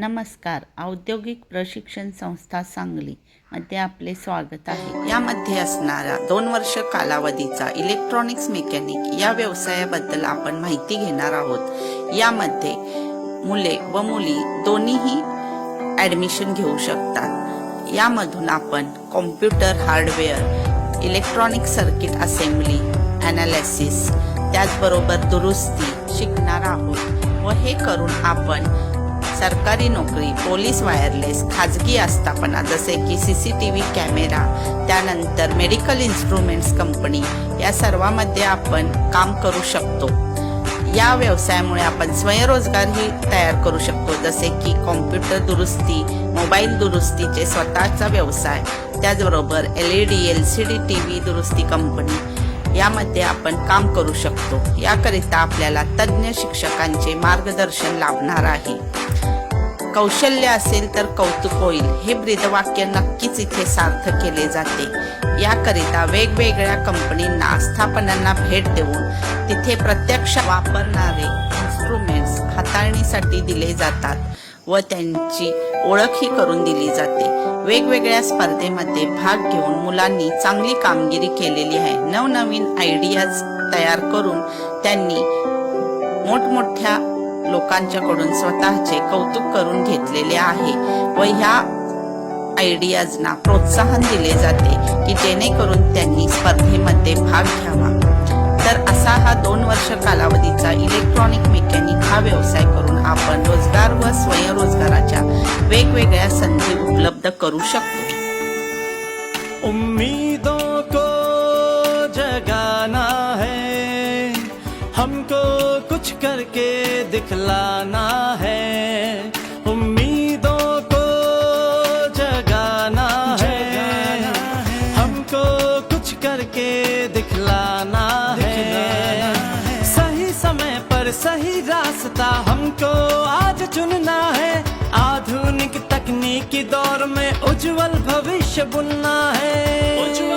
नमस्कार. औद्योगिक प्रशिक्षण संस्था सांगली मध्ये आपले स्वागत आहे. यामध्ये असणारा दोन वर्ष कालावधीचा इलेक्ट्रॉनिक्स मेकॅनिक या व्यवसायाबद्दल आपण माहिती घेणार आहोत. यामध्ये मुले व मुली दोन्हीही ॲडमिशन घेऊ शकतात. यामधून आपण computer hardware electronic circuit assembly analysis त्याचबरोबर दुरुस्ती शिकणार आहोत. व हे करून आपण सरकारी नोकरी पोलीस वायरलेस खाजगी आस्थापना जसे की C C T V camera त्यानंतर मेडिकल इन्स्ट्रुमेंट्स कंपनी या सर्वांमध्ये आपण काम करू शकतो. या व्यवसायामुळे आपण स्वयंरोजगारही तयार करू शकतो जसे की कॉम्प्युटर दुरुस्ती मोबाईल दुरुस्तीचे स्वतःचा व्यवसाय त्याचबरोबर L E D L C D T V दुरुस्ती कंपनी यामध्ये आपण काम करू शकतो. याकरिता आपल्याला तज्ज्ञ शिक्षकांचे मार्गदर्शन लाभणार आहे. कौशल्य असेल तर कौतुक होईल. हे ब्रीदवाक्य नक्कीच इथे सार्थ केले जाते. याकरिता वेगवेगळ्या कंपनींना आस्थापनांना भेट देऊन तिथे प्रत्यक्ष वापरणारे इन्स्ट्रुमेंट्स हाताळणीसाठी दिले जातात व त्यांची ओळखही करून दिली जाते. वेगवेगळ्या स्पर्धेमध्ये भाग घेऊन मुलांनी चांगली कामगिरी केलेली आहे. नवनवीन आयडियाज तयार करून त्यांनी मोठमोठ्या लोकांच्याकडून स्वतःचे कौतुक करून घेतलेले आहे व ह्या आयडियाजना प्रोत्साहन दिले जाते की जेणेकरून त्यांनी स्पर्धेमध्ये भाग घ्यावा. तर असा हा दोन वर्ष कालावधीचा इलेक्ट्रॉनिक मेकॅनिक हा व्यवसाय करून आपण रोजगार व स्वयंरोजगार वेगवेगळ्या संधी उपलब्ध करू शकतो. उम्मीदों को जगाना है हमको कुछ करके दिखलाना है। उम्मीदों को जगाना है हमको कुछ करके दिखलाना है। सही समय पर सही रास्ता हमको आज चुनना है की दौर में उज्जवल भविष्य बुनना है। उज्जवल